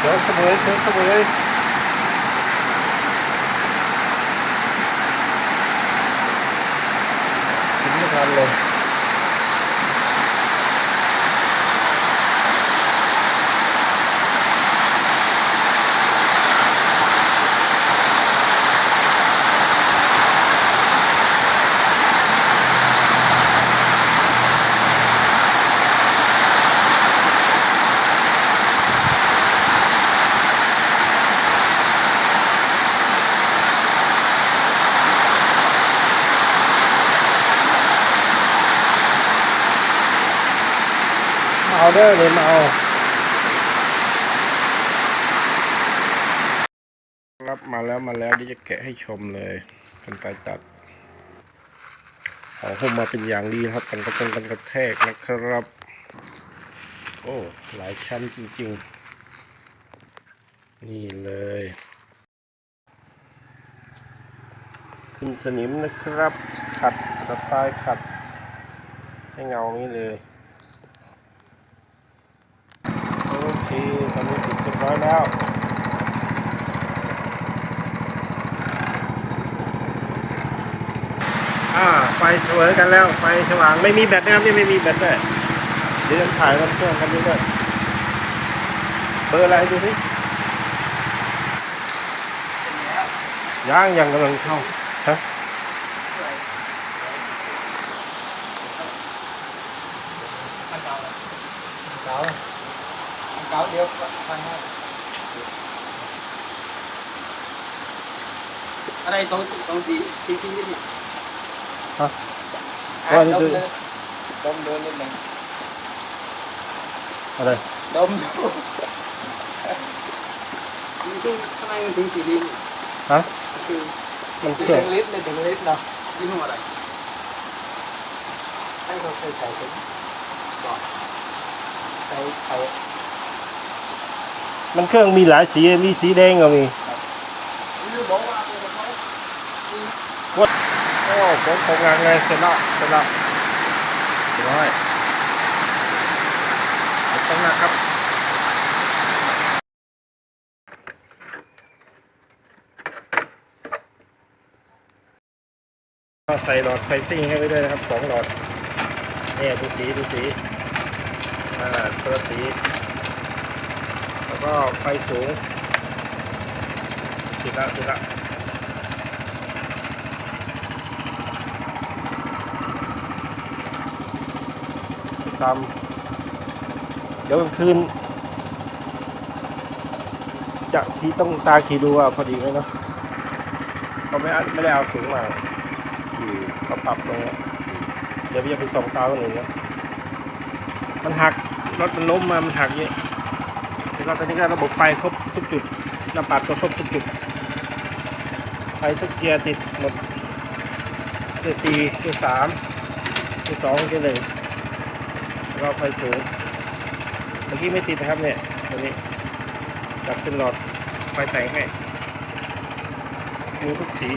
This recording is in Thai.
เดี๋ยวเสมอ เดอถึงไม่ทันเลยมาเอาเด้เลยมาเอาครับมาแล้วมาแล้วเดี๋ยวจะแกะให้ชมเลยกันไกตัดของผมมาเป็นอย่างดีครับกันกระตงกันกระแทกนะครับ โอ้หลายชั้นจริงๆ นี่เลย ขึ้นสนิมนะครับ ขัดกระทรายขัด ให้เงานี้เลย โอเค ตอนนี้ติดเร้อยแล้วอ่าไฟเสมอกันแล้ว ไฟสว่างไม่มีแบตนะครับนี่ไม่มีแบตด้วยเดี๋ยวจะถ่ายกันเครื่องกันด้วยเบอร์อะไรดูสิย่างยังกำลังเข้าฮะเก่า เลยอันเก่าอันเก่าเดียวฟังให้อะไรสองสองสี่สี่ปีนี่ฮะอะว่านี่ดคืมอเลยดมดูนิดหนึ่ง อะไร ด มันเครื่องมีหลายสีมีสีแดงก็มีรู้บอกว่าเป็นเขาโอ้ผมทำงานไงเสร็จแล้วเสร็จแล้วเรียบร้อยต้องนะครับใส่หลอดไฟซิ่งให้ไว้ด้วยนะครับสองหลอดเนี่ยดูสีดูสีอ่าตัวสี แล้วก็ไฟสูงติดละติดละตามเดี๋ยวคืน จะขี่ต้องตาขี่ดูว่าพอดีไหมเนาะเขาไม่เอาไม่ได้เอาสูงมาอืมเขาปรับตรงนี้เดี๋ยวจะไปส่องตาตรงอื่นนะมันหักรถมันล้มมา มันหักเยอะ แล้วก็ตอนนี้ก็ระบบไฟครบทุกจุดน้าปัดก็ครบทุกจุดไฟทุกเกียร์ติดหมดเกียร์สี่เกียร์สามเกียร์สองเกียร์หนึ่งรอบไฟสูงเมื่อกี้ไม่ติดนะครับเนี่ยตัวนี้จับเป็นหลอดไฟแต่งให้มีทุกสี